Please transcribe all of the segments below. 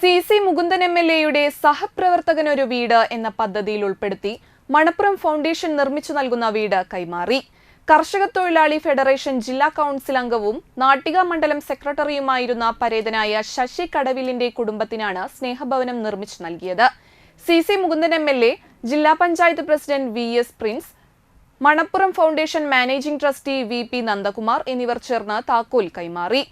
C C Mukundan M L എയുടെ സഹപ്രവർത്തകനൊരു വീട് എന്ന പദ്ധതിയിൽ ഉൾപ്പെടുത്തി മണപ്പുറം ഫൗണ്ടേഷൻ നിർമ്മിച്ചു നൽകുന്ന വീട് കൈമാറി. കർഷക തൊഴിലാളി ഫെഡറേഷൻ ജില്ലാ കൗൺസിൽ അംഗവും നാട്ടിക മണ്ഡലം സെക്രട്ടറിയുമായിരുന്ന പരേതനായ ശശി കടവിലിന്റെ കുടുംബത്തിനാണ് സ്നേഹഭവനം നിർമ്മിച്ചു നൽകിയത്. C C Mukundan M L A ജില്ലാ panchayat president V S Prince Manappuram foundation managing trustee V P Nandakumar എന്നിവർ ചേർന്ന് താക്കോൽ കൈമാറി.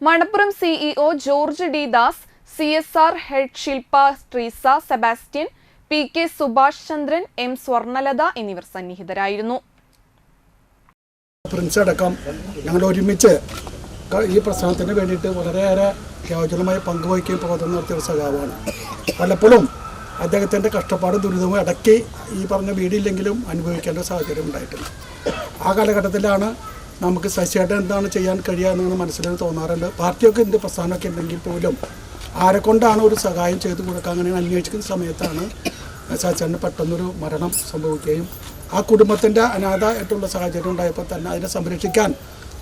Manappuram CEO George D Das C S R head Shilpa Treesa Sebastian P K Subhash Chandran M Swarnalatha എന്നിവർ സന്നിഹിതരായിരുന്നു. Prince അടക്കം ഞങ്ങൾ ഒരുമിച്ച് ഈ പ്രസ്ഥാനത്തിന് വേണ്ടിയിട്ട് വളരെയേറെ യോജനമായി പങ്കുവയ്ക്കുകയും പ്രവർത്തനം നടത്തിയ ഒരു സഖാവാണ്. പലപ്പോഴും അദ്ദേഹത്തിന്റെ കഷ്ടപ്പാടും ദുരിതവും ഇടയ്ക്ക് ഈ പറഞ്ഞ വീടില്ലെങ്കിലും അനുഭവിക്കേണ്ട സാഹചര്യം ഉണ്ടായിട്ടുണ്ട് ആ കാലഘട്ടത്തിലാണ് നമുക്ക് ശശിയേട്ടൻ എന്താണ് ചെയ്യാൻ കഴിയുക എന്നാണ് മനസ്സിലെന്ന് തോന്നാറുണ്ട്. പാർട്ടിയൊക്കെ ഉണ്ട് പ്രസ്ഥാനമൊക്കെ ഉണ്ടെങ്കിൽ പോലും ആരെ കൊണ്ടാണ് ഒരു സഹായം ചെയ്തു കൊടുക്കുക? അങ്ങനെ അന്വേഷിക്കുന്ന സമയത്താണ് ശശിയേട്ടന് പെട്ടെന്നൊരു മരണം സംഭവിക്കുകയും ആ കുടുംബത്തിന്റെ അനാഥമായിട്ടുള്ള സാഹചര്യം ഉണ്ടായപ്പോൾ തന്നെ അതിനെ സംരക്ഷിക്കാൻ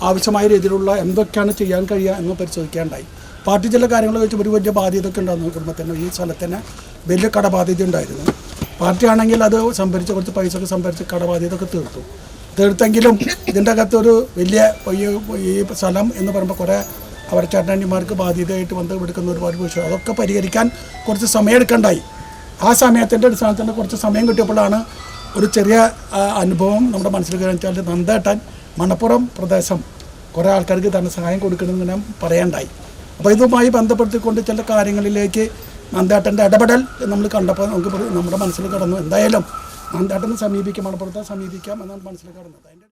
ആവശ്യമായ രീതിയിലുള്ള എന്തൊക്കെയാണ് ചെയ്യാൻ കഴിയുക എന്ന് പരിശോധിക്കാനുണ്ടായി പാർട്ടി ചില കാര്യങ്ങൾ വെച്ച് ഒരു വലിയ ബാധ്യതയൊക്കെ ഉണ്ടായിരുന്നു കുടുംബത്തിന് ഈ സ്ഥലത്തിന് വലിയ കടബാധ്യത ഉണ്ടായിരുന്നു. പാർട്ടി ആണെങ്കിൽ അത് സംഭരിച്ച് കുറച്ച് പൈസ ഒക്കെ സംഭരിച്ച് കടബാധ്യത ഒക്കെ തീർത്തു. തീർത്തെങ്കിലും ഇതിന്റെ അകത്തൊരു വലിയ ഈ സ്ഥലം എന്ന് പറയുമ്പോൾ കുറേ അവരുടെ ചേട്ടനിമാർക്ക് ബാധ്യതയായിട്ട് വന്ന് എടുക്കുന്ന ഒരുപാട് വിഷയം. അതൊക്കെ പരിഹരിക്കാൻ കുറച്ച് സമയം എടുക്കണ്ടായി ആ സമയത്തിന്റെ അടിസ്ഥാനത്തിൽ കുറച്ച് സമയം കിട്ടിയപ്പോഴാണ് ഒരു ചെറിയ അനുഭവം നമ്മുടെ മനസ്സിൽ വെച്ചാൽ നന്ദേട്ടൻ മണപ്പുറം പ്രദേശം കുറേ ആൾക്കാർക്ക് ധനസഹായം കൊടുക്കണമെന്ന് ഞാൻ പറയണ്ടായി. അപ്പോൾ ഇതുമായി ബന്ധപ്പെടുത്തിക്കൊണ്ട് ചില കാര്യങ്ങളിലേക്ക് നന്ദേട്ടന്റെ ഇടപെടൽ നമ്മൾ കണ്ടപ്പോൾ നമുക്ക് നമ്മുടെ മനസ്സിൽ കടന്നു. എന്തായാലും നന്ദേട്ടനെ സമീപിക്കാം മണപ്പുറത്തെ സമീപിക്കാം എന്നാണ് മനസ്സിൽ കടന്നത്.